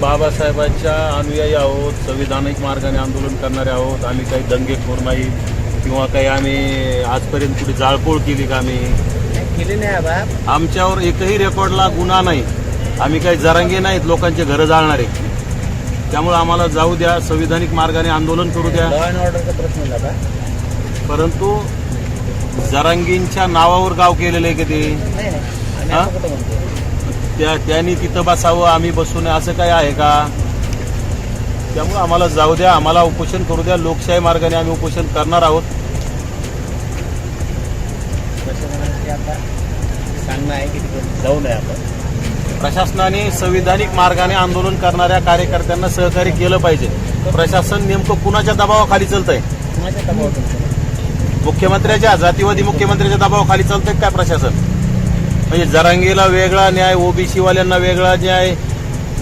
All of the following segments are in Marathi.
बाबासाहेबांच्या अनुयायी आहोत संविधानिक मार्गाने आंदोलन करणारे आहोत. आम्ही काही दंगेखोर नाही किंवा काही आम्ही आजपर्यंत कुठे जाळपोळ केली का आम्ही? केली नाही आबा आमच्यावर एकही रेकॉर्डला गुन्हा नाही. आम्ही काही जरांगे नाहीत लोकांचे घरं जाळणारे. त्यामुळे आम्हाला जाऊ द्या संविधानिक मार्गाने आंदोलन करू द्या. लॉ अँड ऑर्डरचा प्रश्न आहे बाबा. परंतु जरांगींच्या नावावर गाव केलेलं आहे की ते? नाही नाही. आम्ही? असं कुठं म्हणतो त्या त्यांनी तिथं बसावं आम्ही बसू नये असं काय आहे का? त्यामुळे आम्हाला जाऊ द्या आम्हाला उपोषण करू द्या लोकशाही मार्गाने आम्ही उपोषण करणार आहोत. प्रशासनाचे आता सांगणं आहे की तिकडे जाऊ नये आपण प्रशासनाने संविधानिक मार्गाने आंदोलन करणाऱ्या कार्यकर्त्यांना सहकार्य केलं पाहिजे. प्रशासन नेमकं कुणाच्या दबावाखाली चालतंय? कुणाच्या दबावातून मुख्यमंत्र्याच्या जातीवादी मुख्यमंत्र्याच्या दबावाखाली चालतंय काय प्रशासन? म्हणजे जरांगीला वेगळा न्याय ओबीसी वाल्यांना वेगळा न्याय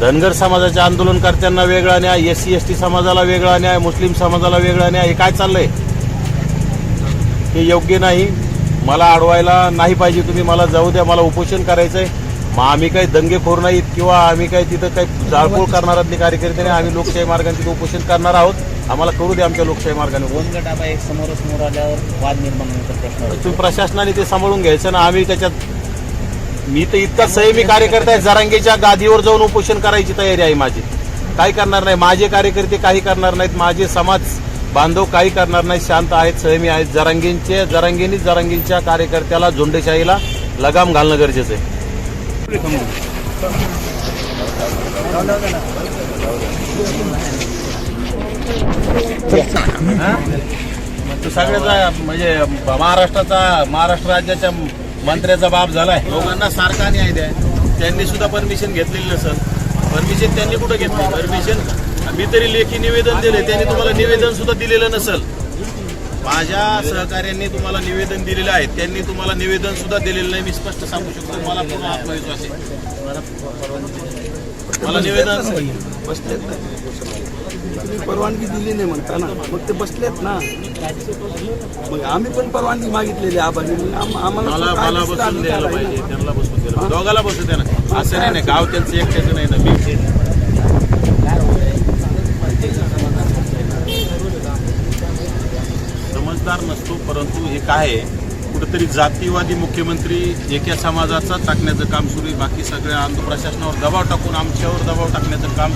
धनगर समाजाच्या आंदोलनकर्त्यांना वेगळा न्याय एस सी एस टी समाजाला वेगळा न्याय मुस्लिम समाजाला वेगळा न्याय हे काय चाललंय? हे योग्य नाही. मला अडवायला नाही पाहिजे तुम्ही मला जाऊ द्या मला उपोषण करायचंय. मग आम्ही काही दंगेखोर नाहीत किंवा आम्ही काही तिथं काही जाळपोळ करणारातले कार्यकर्ते नाही आम्ही लोकशाही मार्गाने तिथं उपोषण करणार आहोत. आम्हाला करू द्या आमच्या लोकशाही मार्गाने. एक समोरासमोर आल्यावर वाद निर्माण. तुम्ही प्रशासनाने ते सांभाळून घ्यायचं ना आम्ही त्याच्यात मी तर इतका संयमी कार्यकर्ता आहे जरांगेच्या गादीवर जाऊन उपोषण करायची तयारी आहे माझी. काही करणार नाही. माझे कार्यकर्ते काही करणार नाहीत. माझे समाज बांधव काही करणार नाहीत. शांत आहेत संयमी आहेत. जरांगींचे जरांगींनी जरांगींच्या कार्यकर्त्याला झोंडेशाहीला लगाम घालणं गरजेचं आहे. तू सगळ्याचा म्हणजे महाराष्ट्राचा महाराष्ट्र राज्याच्या मंत्र्याचा बाप झालाय. लोकांना सारखा न्याय द्या. त्यांनी सुद्धा परमिशन घेतलेली नसेल. परमिशन त्यांनी कुठं घेतली? परमिशन मी तरी लेखी निवेदन दिले त्यांनी तुम्हाला निवेदन सुद्धा दिलेलं नसेल. माझ्या सहकार्यांनी तुम्हाला निवेदन दिलेलं आहे. त्यांनी तुम्हाला निवेदन सुद्धा दिलेलं नाही. मी स्पष्ट सांगू शकतो. मला पूर्ण आत्मविश्वास आहे. मला निवेदन बसलेत ना. तुम्ही परवानगी दिली नाही म्हणता ना मग ते बसलेत ना. मग आम्ही पण परवानगी मागितलेली आबानी. मग आम्हाला मला बसून द्यायला. पाहिजे. त्यांना बसून द्यायला पाहिजे. दोघाला बसू द्या ना. असं नाही ना. गाव त्यांचं एकट्याचं नाही ना. मी समजदार नसतो परंतु हे काय आहे. कुठंतरी जातीवादी मुख्यमंत्री एका समाजाचा टाकण्याचं काम सुरू आहे. बाकी सगळ्या आंदोलन प्रशासनावर दबाव टाकून आमच्यावर दबाव टाकण्याचं काम